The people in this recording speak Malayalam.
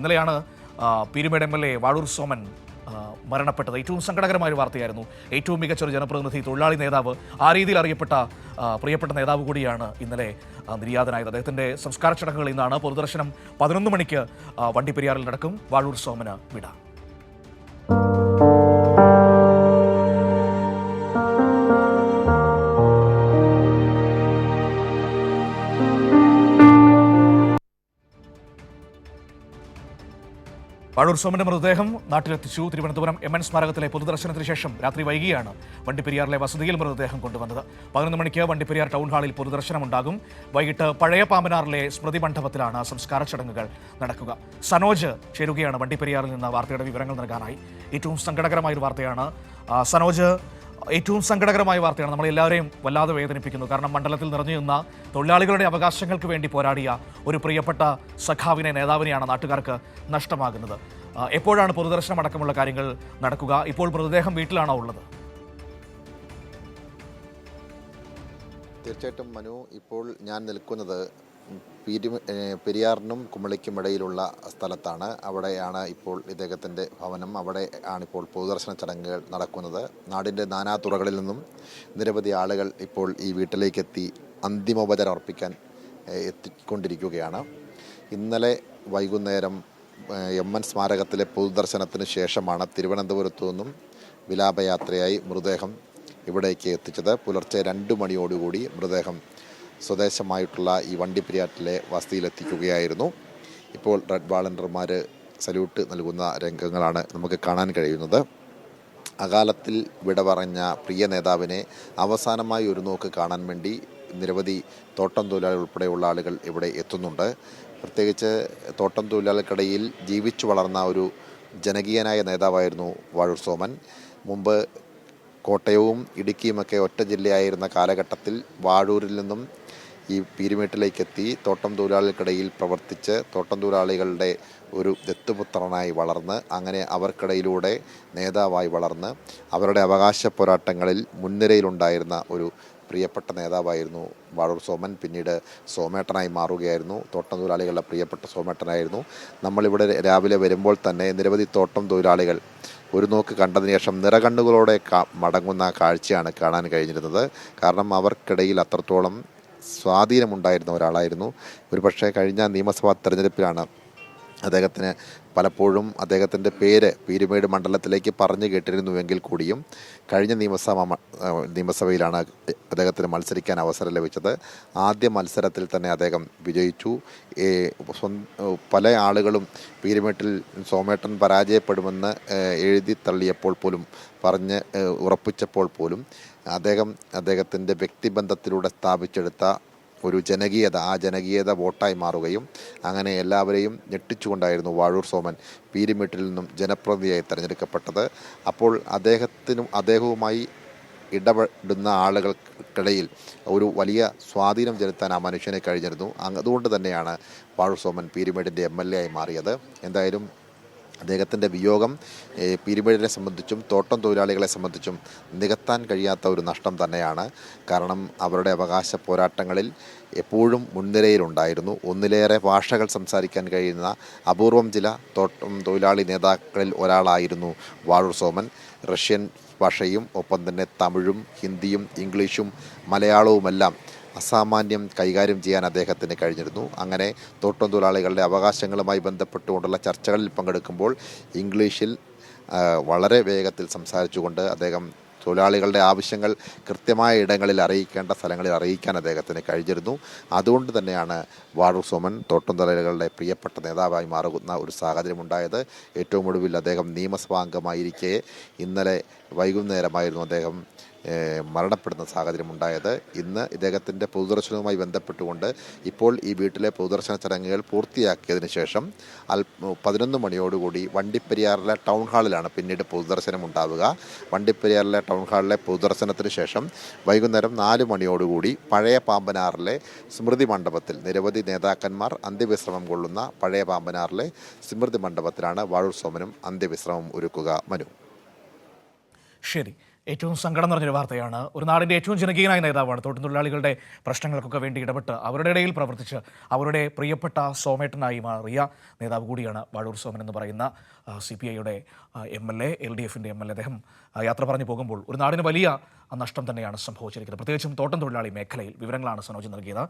ഇന്നലെയാണ് Peerumade M L A Vazhoor Soman മരണപ്പെട്ടത്. ഏറ്റവും സങ്കടകരമായ ഒരു വാർത്തയായിരുന്നു. ഏറ്റവും മികച്ച ഒരു ജനപ്രതിനിധി തൊഴിലാളി നേതാവ് ആ രീതിയിൽ അറിയപ്പെട്ട പ്രിയപ്പെട്ട നേതാവ് കൂടിയാണ് ഇന്നലെ നിര്യാതനായത്. അദ്ദേഹത്തിന്റെ സംസ്കാര ചടങ്ങുകൾ ഇന്നാണ് പൊതുദർശനം പതിനൊന്ന് മണിക്ക് വണ്ടിപ്പെരിയാറിൽ നടക്കും. വാഴൂർ സോമന് വിട. വാഴൂർ സോമന്റെ മൃതദേഹം നാട്ടിലെത്തിച്ചു. തിരുവനന്തപുരം എം എൻ സ്മാരകത്തിലെ പൊതുദർശനത്തിന് ശേഷം രാത്രി വൈകിയാണ് വണ്ടിപ്പെരിയാറിലെ വസതിയിൽ മൃതദേഹം കൊണ്ടുവന്നത്. പതിനൊന്ന് മണിക്ക് വണ്ടിപ്പെരിയാർ ടൗൺ ഹാളിൽ പൊതുദർശനമുണ്ടാകും. വൈകിട്ട് പഴയ പാമ്പനാറിലെ സ്മൃതി മണ്ഡപത്തിലാണ് സംസ്കാര ചടങ്ങുകൾ നടക്കുക. സനോജ് ചേരുകയാണ് വണ്ടിപ്പെരിയാറിൽ നിന്ന് വാർത്തയുടെ വിവരങ്ങൾ നൽകാനായി. ഏറ്റവും സങ്കടകരമായ ഒരു വാർത്തയാണ് സനോജ് ഏറ്റവും സങ്കടകരമായ വാർത്തയാണ്. നമ്മളെ എല്ലാവരെയും വല്ലാതെ വേദനിപ്പിക്കുന്നു. കാരണം മണ്ഡലത്തിൽ നിറഞ്ഞു നിന്ന തൊഴിലാളികളുടെ അവകാശങ്ങൾക്ക് വേണ്ടി പോരാടിയ ഒരു പ്രിയപ്പെട്ട സഖാവിനെ നേതാവിനെയാണ് നാട്ടുകാർക്ക് നഷ്ടമാകുന്നത്. എപ്പോഴാണ് പൊതുദർശനം അടക്കമുള്ള കാര്യങ്ങൾ നടക്കുക? ഇപ്പോൾ മൃതദേഹം വീട്ടിലാണോ ഉള്ളത്? തീർച്ചയായിട്ടും മനു ഇപ്പോൾ ഞാൻ നിൽക്കുന്നത് പെരിയാറിനും കുമളിക്കും ഇടയിലുള്ള സ്ഥലത്താണ്. അവിടെയാണ് ഇപ്പോൾ ഇദ്ദേഹത്തിന്റെ ഭവനം. അവിടെ ആണിപ്പോൾ പൊതുദർശന ചടങ്ങുകൾ നടക്കുന്നത്. നാടിന്റെ നാനാതുറകളിൽ നിന്നും നിരവധി ആളുകൾ ഇപ്പോൾ ഈ വീട്ടിലേക്കെത്തി അന്തിമോപചാരം അർപ്പിക്കാൻ എത്തിക്കൊണ്ടിരിക്കുകയാണ്. ഇന്നലെ വൈകുന്നേരം എം എൻ സ്മാരകത്തിലെ പൊതുദർശനത്തിന് ശേഷമാണ് തിരുവനന്തപുരത്തു നിന്നും വിലാപയാത്രയായി മൃതദേഹം ഇവിടേക്ക് എത്തിച്ചത്. പുലർച്ചെ രണ്ട് മണിയോടുകൂടി മൃതദേഹം സ്വദേശമായിട്ടുള്ള ഈ വണ്ടിപ്പെരിയാറ്റിലെ വസതിയിലെത്തിക്കുകയായിരുന്നു. ഇപ്പോൾ റെഡ് വാളണ്ടർമാർ സല്യൂട്ട് നൽകുന്ന രംഗങ്ങളാണ് നമുക്ക് കാണാൻ കഴിയുന്നത്. അകാലത്തിൽ വിട പറഞ്ഞ പ്രിയ നേതാവിനെ അവസാനമായി ഒരു നോക്ക് കാണാൻ വേണ്ടി നിരവധി തോട്ടം തൊഴിലാളികൾ ഉൾപ്പെടെയുള്ള ആളുകൾ ഇവിടെ എത്തുന്നുണ്ട്. പ്രത്യേകിച്ച് തോട്ടം തൊഴിലാളികൾക്കിടയിൽ ജീവിച്ചു വളർന്ന ഒരു ജനകീയനായ നേതാവായിരുന്നു വാഴൂർ സോമൻ. മുമ്പ് കോട്ടയവും ഇടുക്കിയുമൊക്കെ ഒറ്റ ജില്ലയായിരുന്ന കാലഘട്ടത്തിൽ വാഴൂരിൽ നിന്നും ഈ പീരുമേട്ടിലേക്ക് എത്തി തോട്ടം തൊഴിലാളികൾക്കിടയിൽ പ്രവർത്തിച്ച് തോട്ടം തൊഴിലാളികളുടെ ഒരു ദത്തുപുത്രനായി വളർന്ന് അങ്ങനെ അവർക്കിടയിലൂടെ നേതാവായി വളർന്ന് അവരുടെ അവകാശ പോരാട്ടങ്ങളിൽ മുൻനിരയിലുണ്ടായിരുന്ന ഒരു പ്രിയപ്പെട്ട നേതാവായിരുന്നു വാഴൂർ സോമൻ. പിന്നീട് സോമേട്ടനായി മാറുകയായിരുന്നു. തോട്ടം തൊഴിലാളികളുടെ പ്രിയപ്പെട്ട സോമേട്ടനായിരുന്നു. നമ്മളിവിടെ രാവിലെ വരുമ്പോൾ തന്നെ നിരവധി തോട്ടം തൊഴിലാളികൾ ഒരു നോക്ക് കണ്ടതിന് ശേഷം നിറകണ്ണുകളോടെ മടങ്ങുന്ന കാഴ്ചയാണ് കാണാൻ കഴിഞ്ഞിരുന്നത്. കാരണം അവർക്കിടയിൽ അത്രത്തോളം സ്വാധീനമുണ്ടായിരുന്ന ഒരാളായിരുന്നു. ഒരുപക്ഷെ കഴിഞ്ഞ നിയമസഭാ തെരഞ്ഞെടുപ്പിലാണ് അദ്ദേഹത്തിന് പലപ്പോഴും അദ്ദേഹത്തിന്റെ പേര് പീരുമേട് മണ്ഡലത്തിലേക്ക് പറഞ്ഞു കേട്ടിരുന്നുവെങ്കിൽ കൂടിയും കഴിഞ്ഞ നിയമസഭ നിയമസഭയിലാണ് അദ്ദേഹത്തിന് മത്സരിക്കാൻ അവസരം ലഭിച്ചത്. ആദ്യ മത്സരത്തിൽ തന്നെ അദ്ദേഹം വിജയിച്ചു. പല ആളുകളും പീരുമേട്ടിൽ സോമേട്ടൻ പരാജയപ്പെടുമെന്ന് എഴുതി തള്ളിയപ്പോൾ പോലും പറഞ്ഞ് ഉറപ്പിച്ചപ്പോൾ പോലും അദ്ദേഹം അദ്ദേഹത്തിന്റെ വ്യക്തിബന്ധത്തിലൂടെ സ്ഥാപിച്ചെടുത്ത ഒരു ജനകീയത ആ ജനകീയത വോട്ടായി മാറുകയും അങ്ങനെ എല്ലാവരെയും ഞെട്ടിച്ചുകൊണ്ടായിരുന്നു വാഴൂർ സോമൻ പീരിമിട്ടിൽ നിന്നും ജനപ്രതിനിധിയായി തിരഞ്ഞെടുക്കപ്പെട്ടത്. അപ്പോൾ അദ്ദേഹത്തിനും അദ്ദേഹവുമായി ഇടപെടുന്ന ആളുകൾക്കിടയിൽ ഒരു വലിയ സ്വാധീനം ചെലുത്താൻ ആ മനുഷ്യനെ കഴിഞ്ഞിരുന്നു. അതുകൊണ്ട് തന്നെയാണ് വാഴൂർ സോമൻ പീരിമേടിന്റെ എം എൽ എ ആയി മാറിയത്. എന്തായാലും അദ്ദേഹത്തിന്റെ വിയോഗം പീരുമേടിനെ സംബന്ധിച്ചും തോട്ടം തൊഴിലാളികളെ സംബന്ധിച്ചും നികത്താൻ കഴിയാത്ത ഒരു നഷ്ടം തന്നെയാണ്. കാരണം അവരുടെ അവകാശ പോരാട്ടങ്ങളിൽ എപ്പോഴും മുൻനിരയിലുണ്ടായിരുന്നു. ഒന്നിലേറെ ഭാഷകൾ സംസാരിക്കാൻ കഴിയുന്ന അപൂർവം ചില തോട്ടം തൊഴിലാളി നേതാക്കളിൽ ഒരാളായിരുന്നു വാഴൂർ സോമൻ. റഷ്യൻ ഭാഷയും ഒപ്പം തന്നെ തമിഴും ഹിന്ദിയും ഇംഗ്ലീഷും മലയാളവുമെല്ലാം അസാമാന്യം കൈകാര്യം ചെയ്യാൻ അദ്ദേഹത്തിന് കഴിഞ്ഞിരുന്നു. അങ്ങനെ തോട്ടം തൊഴിലാളികളുടെ അവകാശങ്ങളുമായി ബന്ധപ്പെട്ടുകൊണ്ടുള്ള ചർച്ചകളിൽ പങ്കെടുക്കുമ്പോൾ ഇംഗ്ലീഷിൽ വളരെ വേഗത്തിൽ സംസാരിച്ചുകൊണ്ട് അദ്ദേഹം തൊഴിലാളികളുടെ ആവശ്യങ്ങൾ കൃത്യമായ ഇടങ്ങളിൽ അറിയിക്കേണ്ട സ്ഥലങ്ങളിൽ അറിയിക്കാൻ അദ്ദേഹത്തിന് കഴിഞ്ഞിരുന്നു. അതുകൊണ്ട് തന്നെയാണ് വാഡൂർ സോമൻ തോട്ടം തൊഴിലാളികളുടെ പ്രിയപ്പെട്ട നേതാവായി മാറുന്ന ഒരു സാഹചര്യം ഉണ്ടായത്. ഏറ്റവും ഒടുവിൽ അദ്ദേഹം നിയമസഭാ അംഗമായിരിക്കെ ഇന്നലെ വൈകുന്നേരമായിരുന്നു അദ്ദേഹം മരണപ്പെടുന്ന സാഹചര്യം ഉണ്ടായത്. ഇന്ന് ഇദ്ദേഹത്തിന്റെ പൊതുദർശനവുമായി ബന്ധപ്പെട്ടുകൊണ്ട് ഇപ്പോൾ ഈ വീട്ടിലെ പൊതുദർശന ചടങ്ങുകൾ പൂർത്തിയാക്കിയതിന് ശേഷം അൽ പതിനൊന്ന് മണിയോടുകൂടി വണ്ടിപ്പെരിയാറിലെ ടൗൺ ഹാളിലാണ് പിന്നീട് പൊതുദർശനം ഉണ്ടാവുക. വണ്ടിപ്പെരിയാറിലെ ടൗൺ ഹാളിലെ പൊതുദർശനത്തിന് ശേഷം വൈകുന്നേരം നാല് മണിയോടുകൂടി പഴയ പാമ്പനാറിലെ സ്മൃതി മണ്ഡപത്തിൽ നിരവധി നേതാക്കന്മാർ അന്ത്യവിശ്രമം കൊള്ളുന്ന പഴയ പാമ്പനാറിലെ സ്മൃതി മണ്ഡപത്തിലാണ് വാഴൂർ സോമനും അന്ത്യവിശ്രമം ഒരുക്കുക. മനു. ശരി. ഏറ്റവും സങ്കടം നിറഞ്ഞൊരു വാർത്തയാണ്. ഒരു നാടിന്റെ ഏറ്റവും ജനകീയനായ നേതാവാണ്. തൊട്ടുതൊഴിലാളികളുടെ പ്രശ്നങ്ങൾക്കൊക്കെ വേണ്ടി ഇടപെട്ട് അവരുടെ ഇടയിൽ പ്രവർത്തിച്ച് അവരുടെ പ്രിയപ്പെട്ട സോമേട്ടനായി മാറിയ നേതാവ് കൂടിയാണ് വാഴൂർ സോമൻ എന്ന് പറയുന്ന സി പി ഐയുടെ M L A L D എഫിന്റെ എം എൽ എ. അദ്ദേഹം യാത്ര പറഞ്ഞു പോകുമ്പോൾ ഒരു നാടിന് വലിയ നഷ്ടം തന്നെയാണ് സംഭവിച്ചിരിക്കുന്നത്. പ്രത്യേകിച്ചും തോട്ടം തൊഴിലാളി മേഖലയിൽ വിവരങ്ങളാണ് സനോജ് നൽകിയത്.